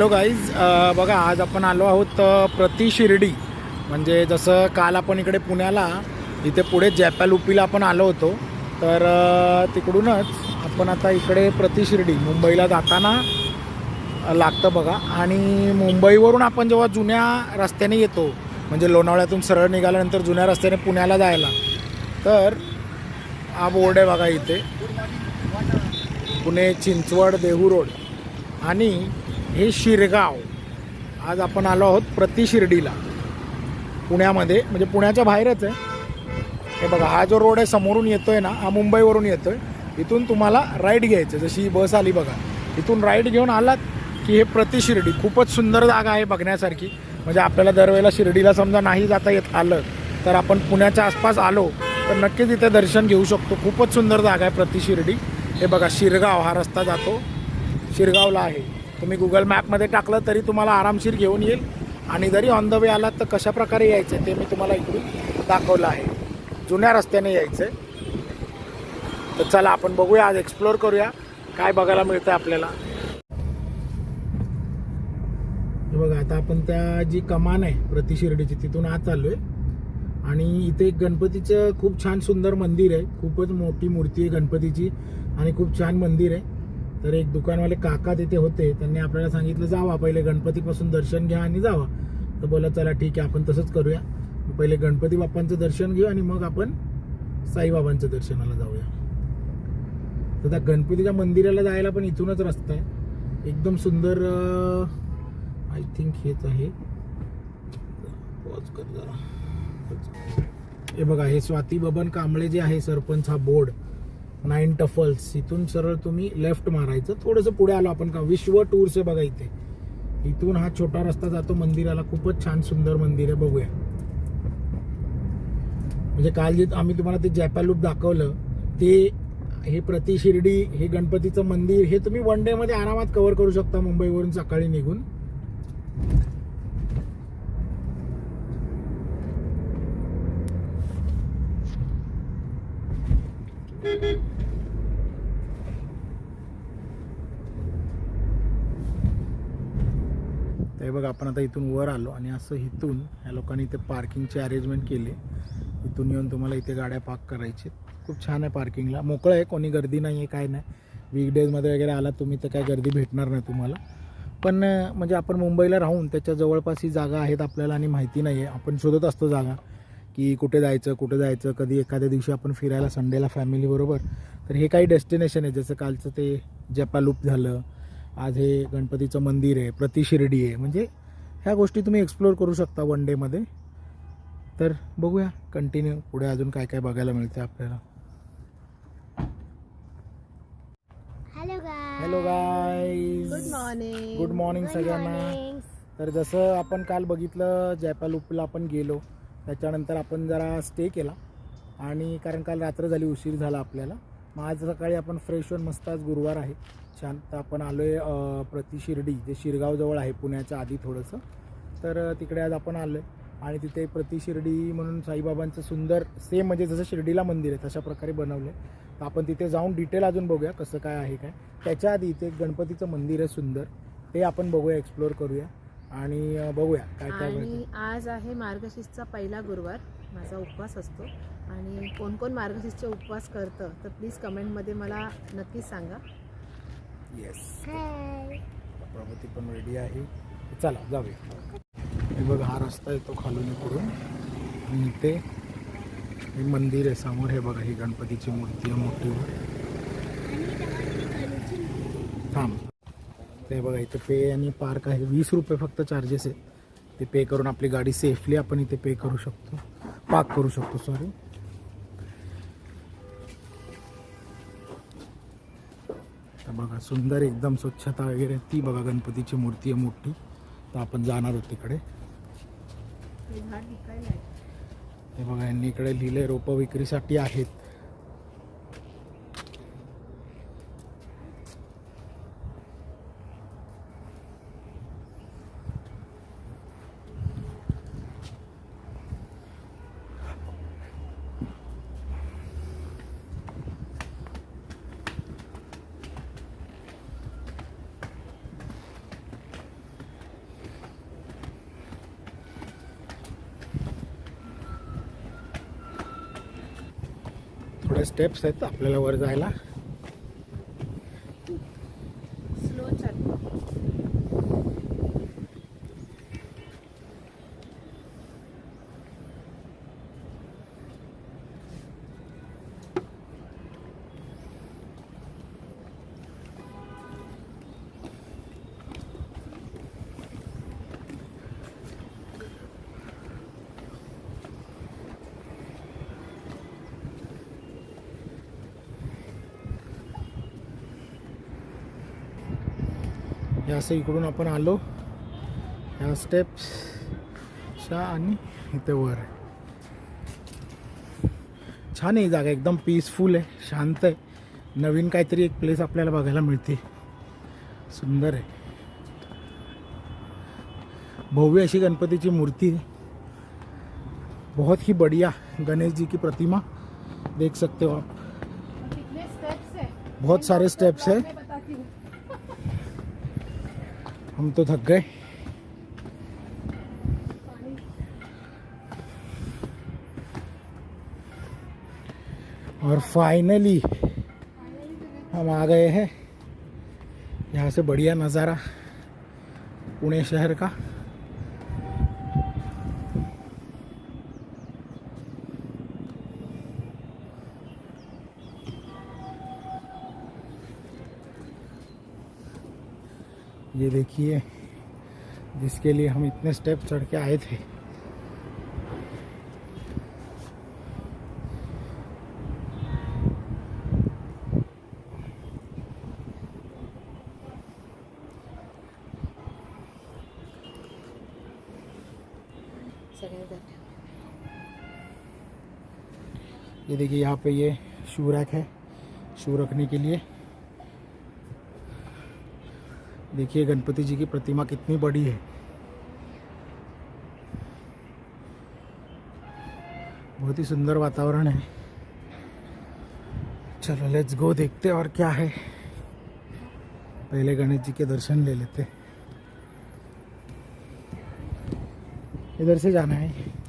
Hello guys बघा आज आपण आलो आहोत अ, प्रति शिर्डी. म्हणजे जसं काल आपण इकडे पुण्याला इथे पुढे जॅपालुपीला आपण आलो होतो. तर तिकडूनच आपण आता इकडे प्रति शिर्डी मुंबईला जाताना लागतं बघा. आणि मुंबईवरून आपण जेव्हा जुन्या रस्त्याने येतो म्हणजे लोणावळ्यातून सरळ निघाल्यानंतर जुन्या रस्त्याने पुण्याला जायला तर हा बोर्ड आहे बघा इथे. पुणे चिंचवड देहू रोड. आणि हे शिरगाव. आज आपण आलो आहोत प्रति शिर्डीला. पुण्यामध्ये म्हणजे पुण्याच्या बाहेरच आहे. हे बघा हा जो रोड आहे समोरून येतोय ना हा मुंबईवरून येतोय. इथून तुम्हाला राईट घ्यायचं जशी ही बस आली बघा. इथून राईट घेऊन आलात की हे प्रति शिर्डी. खूपच सुंदर जागा आहे बघण्यासारखी. म्हणजे आपल्याला दरवेळेला शिर्डीला समजा नाही जाता येत आलं तर आपण पुण्याच्या आसपास आलो तर नक्कीच इथे दर्शन घेऊ शकतो. खूपच सुंदर जागा आहे प्रति शिर्डी. हे बघा शिरगाव हा रस्ता जातो. शिरगावला आहे. तुम्ही गुगल मॅपमध्ये टाकलं तरी तुम्हाला आरामशीर घेऊन येईल. आणि जरी ऑन द वे आलात तर कशा प्रकारे यायचं आहे ते मी तुम्हाला इकडून दाखवलं आहे. जुन्या रस्त्याने यायचं आहे तर चला आपण बघूया आज एक्सप्लोअर करूया. काय बघायला मिळतं आपल्याला. बघा आता आपण त्या जी कमान आहे प्रतिशिर्डीची तिथून आत आहे आणि इथे एक गणपतीचं खूप छान सुंदर मंदिर आहे. खूपच मोठी मूर्ती आहे गणपतीची. आणि खूप छान मंदिर आहे. तर एक दुकानवाले काका तिथे होते त्यांनी आपल्याला सांगितलं जावा पहिले गणपतीपासून दर्शन घ्या आणि जावा. तर बोला चला ठीक आहे आपण तसंच करूया. पहिले गणपती बाप्पांचं दर्शन घेऊ आणि मग आपण साईबाबांचं दर्शनाला जाऊया. तर त्या गणपतीच्या मंदिराला जायला पण इथूनच रस्ता आहे. एकदम सुंदर आय थिंक हेच आहे. पॉज कर जरा. हे बघा हे स्वाती बबन कांबळे जे आहे सरपंच हा बोर्ड नाईन टफल्स इथून सरळ तुम्ही लेफ्ट मारायचं. थोडंसं पुढे आलो आपण का? विश्व टूर्स आहे बघा इथे. इथून हा छोटा रस्ता जातो मंदिराला. खूपच छान सुंदर मंदिर आहे. बघूया. म्हणजे काल जे आम्ही तुम्हाला ते जॅपालूप दाखवलं ते हे प्रति शिर्डी हे गणपतीचं मंदिर हे तुम्ही वन डे मध्ये आरामात कव्हर करू शकता मुंबईवरून सकाळी निघून. तर हे बघा आपण आता इथून वर आलो आणि असं इथून ह्या लोकांनी इथे पार्किंगचे अरेंजमेंट केले. इथून येऊन तुम्हाला इथे गाड्या पार्क करायचे. खूप छान आहे पार्किंगला मोकळं आहे कोणी गर्दी नाही आहे काय नाही. वीकडेजमध्ये वगैरे आला तुम्ही तर काय गर्दी भेटणार नाही तुम्हाला. पण म्हणजे आपण मुंबईला राहून त्याच्या जवळपास ही जागा आहेत आपल्याला आणि माहिती नाही आहे आपण शोधत असतो जागा की कुठे जायचं कुठे जायचं. कधी एखाद्या दिवशी आपण फिरायला संडेला फॅमिलीबरोबर तर हे काही डेस्टिनेशन आहे. जसं कालचं ते जपालूप झालं. आज हे गणपतीचं मंदिर आहे प्रति शिर्डी आहे. म्हणजे ह्या गोष्टी तुम्ही एक्सप्लोअर करू शकता वन डेमध्ये तर बघूया कंटिन्यू पुढे अजून काय काय बघायला मिळते आपल्याला. Hello guy good morning good morning सगळ्यांना. तर जसं आपण काल बघितलं जयपालूपला आपण गेलो. त्याच्यानंतर आपण जरा स्टे केला. आणि कारण काल रात्र झाली उशीर झाला आपल्याला. मग आज सकाळी आपण फ्रेश होऊन मस्त आज गुरुवार आहे. छान. तर आपण आलो आहे प्रति शिर्डी जे शिरगावजवळ आहे पुण्याच्या आधी थोडंसं. तर तिकडे आज आपण आलो आहे आणि तिथे प्रति शिर्डी म्हणून साईबाबांचं सुंदर सेम म्हणजे जसं शिर्डीला मंदिर आहे तशा प्रकारे बनवलं आहे तर आपण तिथे जाऊन डिटेल अजून बघूया कसं काय आहे काय. त्याच्या आधी इथे एक गणपतीचं मंदिर आहे सुंदर. ते आपण बघूया एक्सप्लोअर करूया. आणि बघूया काय काय आणि आज आहे मार्गशीर्षचा पहिला गुरुवार. माझा उपवास असतो. आणि कोण कोण मार्गशीर्षचे उपवास करतं तर प्लीज कमेंटमध्ये मला नक्कीच सांगा. येस प्रगती पण रेडी आहे. चला जाऊया. हे बघ हा रस्ता येतो खालून इकडून आणि इथे हे मंदिर आहे समोर. हे बघा ही गणपतीची मूर्ती आहे मोठी थांब. ते बघा इथे पे आणि पार्क आहे. वीस रुपये फक्त चार्जेस आहे ते पे करून आपली गाडी सेफली आपण इथे पे करू शकतो. पार्क करू शकतो सॉरी बघा सुंदर एकदम स्वच्छता वगैरे ती बघा गणपतीची मूर्ती आहे मोठी. तर आपण जाणार आहोत तिकडे. हे बघा यांनी इकडे लिहिले रोपं विक्रीसाठी आहेत. थोड्या स्टेप्स आहेत आपल्याला वर जायला स्लो चाल हे असं इकडून आपण आलो. ह्या स्टेप्सच्या आणि इथे वर आहे. छान आहे जागा एकदम पीसफुल आहे शांत आहे. नवीन काहीतरी एक प्लेस आपल्याला बघायला मिळते. सुंदर आहे. भव्य अशी गणपतीची मूर्ती है बहुत ही बढ़िया गणेश जी की प्रतिमा देख सकते हो आप. बहुत सारे स्टेप्स हूँ. हम तो थक गए। और फाइनली हम आ गए हैं। यहाँ से बढ़िया नज़ारा पुणे शहर का। ये देखिए, जिसके लिए हम इतने स्टेप चढ़ के आए थे। ये देखिए, यहाँ पे ये शू रैक है शू रखने के लिए। देखिए गणपति जी की प्रतिमा कितनी बड़ी है। बहुत ही सुंदर वातावरण है। चलो लेट्स गो देखते और क्या है। पहले गणेश जी के दर्शन ले लेते इधर से जाना है।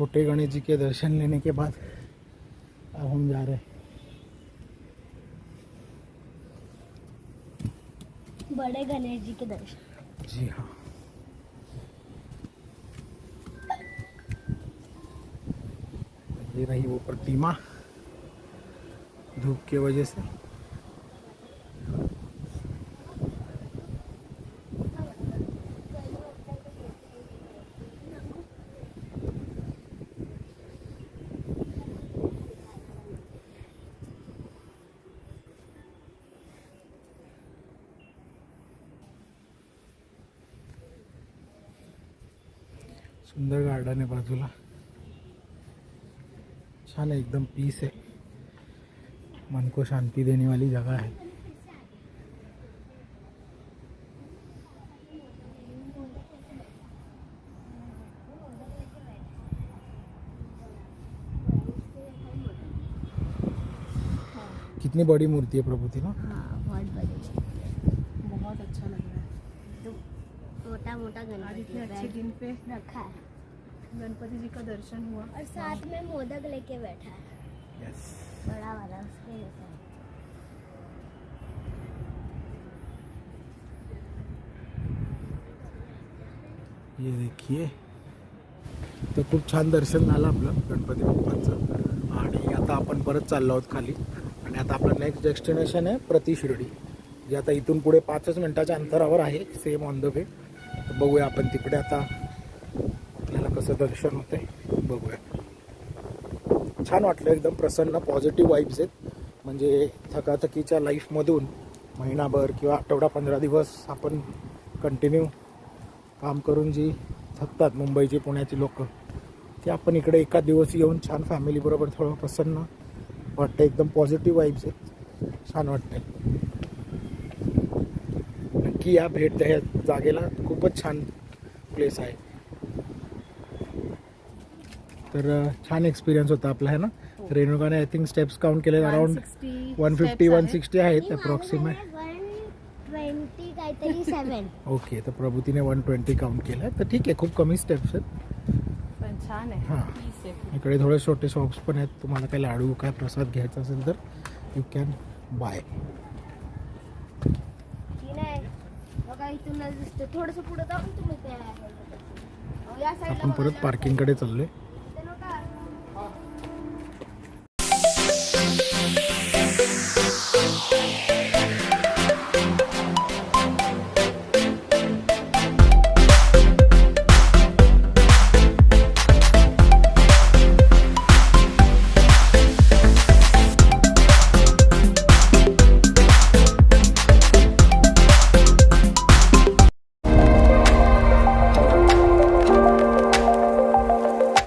छोटे गणेश जी के दर्शन लेने के बाद अब हम जा रहे हैं। बड़े गणेश जी के दर्शन। जी हाँ। ये रही वो प्रतिमा धूप के वजह से। सुंदर गार्डन आहे बाजूला. छान आहे एकदम पीस आहे. मन को शांती देने वाली जगह है कितनी बड़ी मूर्ति है प्रभु थी ना हाँ बहुत बड़ी बहुत अच्छा लग रहा है. तो मोटा मोटा गणपति इतने अच्छे दिन पे रखा. है गणपति जी का दर्शन हुआ. और साथ में मोदक लेके बैठा. है यस बड़ा वाला उसके जैसा. ये देखिए तर खूप छान दर्शन झालं आपलं गणपती बाप्पांचं. आणि आता आपण परत चाललो आहोत खाली. आणि आता आपलं नेक्स्ट डेस्टिनेशन आहे प्रति शिर्डी. जे आता इथून पुढे पाचच मिनटाच्या अंतरावर आहे सेम ऑन द वे तर बघूया आपण तिकडे आता आपल्याला कसं दर्शन होतंय. बघूया. छान वाटलं एकदम प्रसन्न पॉझिटिव्ह वाईब्स आहेत. म्हणजे थकाथकीच्या लाईफमधून महिनाभर किंवा आठवडा पंधरा दिवस आपण कंटिन्यू काम करून जी थकतात मुंबईची पुण्याची लोक ते आपण इकडे एका दिवस येऊन छान फॅमिलीबरोबर थोडं प्रसन्न वाटतं एकदम पॉझिटिव्ह वाईब्स आहेत. छान वाटतं नक्की या भेट द्या या जागेला. खूपच छान प्लेस आहे. तर छान एक्सपिरियन्स होता आपला आहे ना? हो. रेणुकाने आय थिंक स्टेप्स काउंट केले around 160 one fifty one. Sixty आहेत. अप्रॉक्सिमेट ओके तर प्रभूतीने वन ट्वेंटी काउंट केलं तर ठीक आहे खूप कमी स्टेप्स आहेत. पण छान आहे. हां. इकडे थोडे छोटे शॉप्स पण आहेत. तुम्हाला काही लाडू काय प्रसाद घ्यायचा असेल तर यू कॅन बाय ती नाही बघा इथून दिसते थोडस पुढे जाऊन तुम्ही या साईडला आपण परत left पार्किंगकडे चाललोय.